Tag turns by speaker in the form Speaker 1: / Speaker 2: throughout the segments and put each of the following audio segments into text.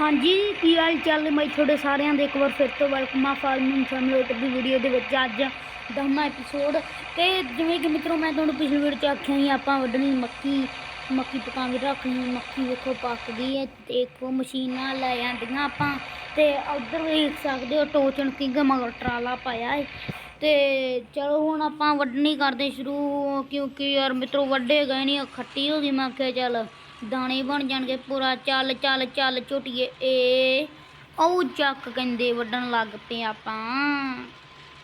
Speaker 1: ਹਾਂਜੀ, ਕੀ ਹਾਲ ਚਾਲ ਹੈ ਮੈਂ ਤੁਹਾਡੇ ਸਾਰਿਆਂ ਦੇ? ਇੱਕ ਵਾਰ ਫਿਰ ਤੋਂ ਵੈਲਕਮ ਆ ਫਾਰਮਿੰਗ ਫੈਮਿਲੀ ਦੀ ਵੀਡੀਓ ਦੇ ਵਿੱਚ ਅੱਜ ਦਸਵਾਂ ਐਪੀਸੋਡ ਤੇ ਜਿਵੇਂ ਕਿ ਮਿੱਤਰੋ, ਮੈਂ ਤੁਹਾਨੂੰ ਪਿਛਲੀ ਵੀਡੀਓ 'ਚ ਆਖਿਆ ਸੀ, ਆਪਾਂ ਵੱਢਣੀ ਮੱਕੀ ਮੱਕੀ ਪਕਾ ਰੱਖਣੀ ਮੱਕੀ ਵੇਖੋ ਪੱਕ ਗਈ ਹੈ ਤੇ ਦੇਖੋ ਮਸ਼ੀਨਾਂ ਲੈ ਆਂਦੀਆਂ ਆਪਾਂ। ਤੇ ਉਧਰ ਵੇਖ ਸਕਦੇ ਹੋ ਟੋਚਣ ਕਿੰਗ ਮਗਰ ਟਰਾਲਾ ਪਾਇਆ ਹੈ। ਤੇ ਚਲੋ ਹੁਣ ਆਪਾਂ ਵੱਢਣੀ ਕਰਦੇ ਸ਼ੁਰੂ, ਕਿਉਂਕਿ ਯਾਰ ਮਿੱਤਰੋ ਵੱਡੇ ਗਏ ਨਹੀਂ ਖੱਟੀ ਹੋ ਗਈ, ਮੈਂ ਕਿਹਾ ਚੱਲ। ਦਾਣੇ ਬਣ ਜਾਣਗੇ ਪੂਰਾ। ਚੱਲ ਚੱਲ ਚੱਲ ਝੋਟੀਏ ਏ ਉਹ ਚੱਕ ਕਹਿੰਦੇ ਵੱਢਣ ਲੱਗ ਪਏ ਆਪਾਂ।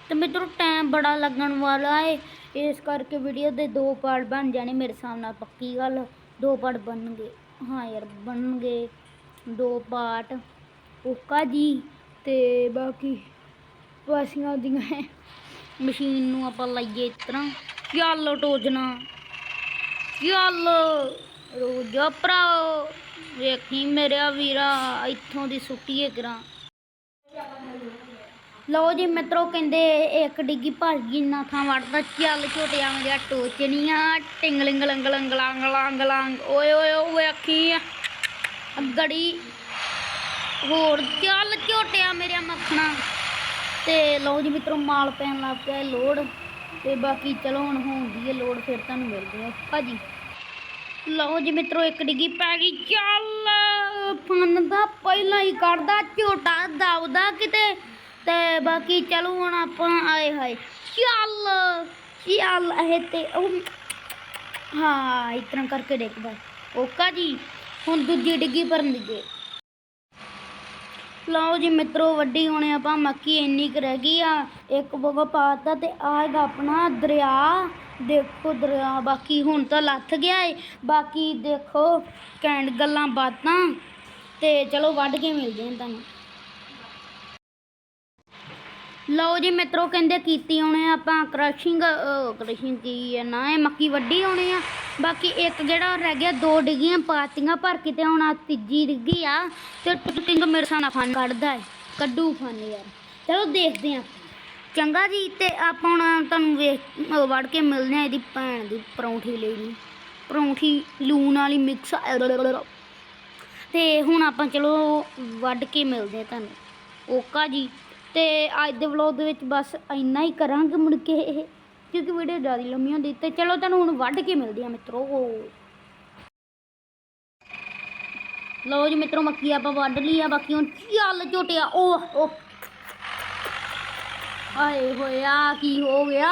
Speaker 1: ਤੇ ਮਿੱਤਰੋ ਟਾਈਮ ਬੜਾ ਲੱਗਣ ਵਾਲਾ ਏ। ਇਸ ਕਰਕੇ ਵੀਡੀਓ ਦੇ ਦੋ ਪਾਰਟ ਬਣ ਜਾਣੇ ਮੇਰੇ ਸਾਹਮਣੇ ਪੱਕੀ ਗੱਲ। ਦੋ ਪਾਰਟ ਬਣਨਗੇ। ਹਾਂ ਯਾਰ, ਬਣਨਗੇ। ਦੋ ਪਾਰਟ ਓਕਾ ਜੀ। ਤੇ ਬਾਕੀ ਵਾਸੀਆਂ ਦੀਆਂ ਮਸ਼ੀਨ ਨੂੰ ਆਪਾਂ ਲਾਈਏ ਇਸ ਤਰ੍ਹਾਂ। ਚੱਲ ਟੋਜਣਾ। ਚੱਲ। ਰੋ ਰੋਜਾ ਭਰਾਓ, ਵੇਖੀ ਮੇਰਾ ਵੀਰਾ ਇੱਥੋਂ ਦੀ ਸੁੱਟੀਏ ਕਰਾਂ। ਲਓ ਜੀ ਮਿੱਤਰੋ ਕਹਿੰਦੇ ਇੱਕ ਡਿੱਗੀ ਭੱਜ ਗਈ ਨਾ ਥਾਂ ਵੜਦਾ ਚੱਲ ਝੋਟਿਆਂ ਮੇਰੀਆਂ ਟੋਚਣੀਆਂ, ਟਿੰਗਲਿੰਗ ਲੰਗ ਲੰਗ ਲੰਗ ਲੰਗ ਲੰਗ। ਓਏ ਓਏ ਓਏ ਅੱਖੀ ਆ। ਗੜੀ ਹੋਰ ਚੱਲ ਝੋਟਿਆ ਮੇਰਿਆ ਮੱਖਣਾ। ਤੇ ਲਓ ਜੀ ਮਿੱਤਰੋ ਮਾਲ ਪੈਣ ਲੱਗ ਪਿਆ ਲੋੜ, ਤੇ ਬਾਕੀ ਚਲੋ ਹੁਣ ਹੁੰਦੀ ਹੈ ਲੋੜ, ਫਿਰ ਤੁਹਾਨੂੰ ਮਿਲਦੇ ਆ। ਭਾਜੀ। ਲਓ ਜੀ ਮਿੱਤਰੋ, ਇੱਕ ਡਿੱਗੀ ਪੈ ਗਈ। ਚੱਲ, ਫਨ ਦਾ ਪਹਿਲਾਂ ਹੀ ਕੱਢਦਾ ਝੋਟਾ ਦਬਦਾ ਕਿਤੇ। ਤੇ ਬਾਕੀ ਚਲੋ ਹੁਣ ਆਪਾਂ ਆਏ ਹਾਏ। ਚੱਲ ਚੱਲ, ਇਹ ਤੇ ਹਾਂ, ਇਸ ਤਰ੍ਹਾਂ ਕਰਕੇ ਡਿੱਗਦਾ ਓਕਾ ਜੀ, ਹੁਣ ਦੂਜੀ ਡਿੱਗੀ ਭਰਨ ਦੀਏ ਲਓ ਜੀ ਮਿੱਤਰੋ, ਵੱਡੀ ਹੋਣੇ ਆਪਾਂ ਮੱਕੀ ਇੰਨੀ ਕੁ ਰਹਿ ਗਈ ਆ। ਇੱਕ ਬੋਗਾ ਪਾਤਾ ਤੇ ਆਏਗਾ ਆਪਣਾ ਦਰਿਆ। ਦੇਖੋ ਦਰਿਆ, ਬਾਕੀ ਹੁਣ ਤਾਂ ਲੱਥ ਗਿਆ ਏ। ਬਾਕੀ ਦੇਖੋ, ਕੈਂਡ ਗੱਲਾਂ ਬਾਤਾਂ। ਤੇ ਚਲੋ ਵੱਢ ਕੇ ਮਿਲਦੇ ਹਾਂ ਤੁਹਾਨੂੰ। ਲਓ ਜੀ ਮਿੱਤਰੋ, ਕਹਿੰਦੇ ਕੀਤੀ ਆਉਣੇ ਆ ਆਪਾਂ ਕ੍ਰਸ਼ਿੰਗ ਕ੍ਰਸ਼ਿੰਗ ਕੀ ਹੈ ਨਾ, ਇਹ ਮੱਕੀ ਵੱਢੀ ਆਉਣੇ ਆ। ਬਾਕੀ ਇੱਕ ਜਿਹੜਾ ਰਹਿ ਗਿਆ, ਦੋ ਡਿੱਗੀਆਂ, ਪਾਤੀਆਂ ਭਰ ਕੇ ਤੇ ਹੁਣ ਆਹ ਤੀਜੀ ਡਿੱਗੀ ਆ। ਤੇ ਟੁੱਟਿੰਗ ਮੇਰੇ ਸਾਨਾ ਫਨ ਕੱਢਦਾ ਹੈ ਕੱਢੂ ਫਨ ਯਾਰ। ਚਲੋ ਦੇਖਦੇ ਆ ਚੰਗਾ ਜੀ, ਤੇ ਆਪਾਂ ਹੁਣ ਤੁਹਾਨੂੰ ਵੇਖ ਵੜ ਕੇ ਮਿਲਦੇ ਆ ਇਹਦੀ ਭੈਣ ਦੀ ਪਰੌਂਠੀ ਲਈ ਜੀ ਪਰੌਂਠੀ ਲੂਣ ਵਾਲੀ ਮਿਕਸ ਤੇ ਹੁਣ ਆਪਾਂ ਚਲੋ ਵੱਢ ਕੇ ਮਿਲਦੇ ਆ ਤੁਹਾਨੂੰ। ਓਕਾ ਜੀ। ਤੇ ਅੱਜ ਦੇ ਵਲੌਗ ਦੇ ਵਿੱਚ ਬਸ ਇੰਨਾ ਹੀ ਕਰਾਂਗੇ ਮੁੜ ਕੇ ਇਹ, ਕਿਉਂਕਿ ਵੀਡੀਓ ਜ਼ਿਆਦਾ ਲੰਮੀ ਹੁੰਦੀ। ਤੇ ਚਲੋ ਤੁਹਾਨੂੰ ਹੁਣ ਵੱਢ ਕੇ ਮਿਲਦੇ ਆ ਮਿੱਤਰੋ। ਲਓ ਜੀ ਮਿੱਤਰੋ, ਮੱਕੀ ਆਪਾਂ ਵੱਢ ਲਈ ਆ, ਬਾਕੀ ਹੁਣ ਚੱਲ ਝੋਟਿਆ। ਉਹ ਉਹ ਆਏ ਹੋਇਆ, ਕੀ ਹੋ ਗਿਆ?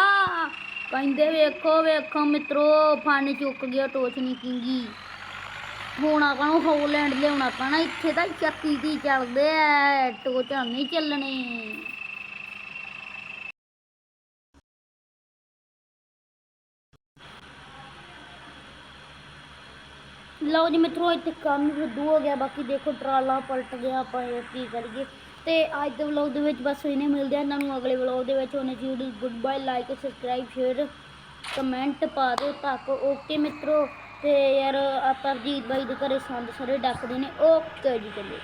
Speaker 1: ਕਹਿੰਦੇ ਵੇਖੋ ਵੇਖੋ ਮਿੱਤਰੋ, ਫਨ ਚੁੱਕ ਗਿਆ ਟੋਚ ਕਿੰਗੀ। ਹੁਣ ਆਪਾਂ ਨੂੰ ਹੋਲੈਂਡ ਲਿਆਉਣਾ ਪੈਣਾ, ਇੱਥੇ ਤਾਂ 36 ਦੀ ਚੱਲਦੇ ਆ ਟੋਚ ਨਹੀਂ ਚੱਲਣੇ। ਲਓ ਜੀ ਮਿੱਤਰੋ, ਇੱਥੇ ਕੰਮ ਫੁੱਦੂ ਹੋ ਗਿਆ, ਬਾਕੀ ਦੇਖੋ ਟਰਾਲਾ ਪਲਟ ਗਿਆ, ਆਪਾਂ ਕੀ ਕਰੀਏ। ਤੇ ਅੱਜ ਦੇ ਵਲੌਗ ਦੇ ਵਿੱਚ ਬਸ ਇਹਨੇ ਮਿਲਦੇ ਆ ਇਹਨਾਂ ਨੂੰ ਅਗਲੇ ਵਲੌਗ ਦੇ ਵਿੱਚ। ਉਹਨੇ ਜੀ good bye like subscribe share comment ਪਾ ਦਿਓ ਤੱਕ ਓਕੇ ਮਿੱਤਰੋ। ਤੇ ਯਾਰ, ਆਪਾਂ ਅਰਜੀਤ ਬਾਈ ਦੇ ਘਰੇ ਸੰਦ ਸਾਰੇ ਡੱਕਦੇ ਨੇ। ਓਕੇ ਜੀ ਚਲੋ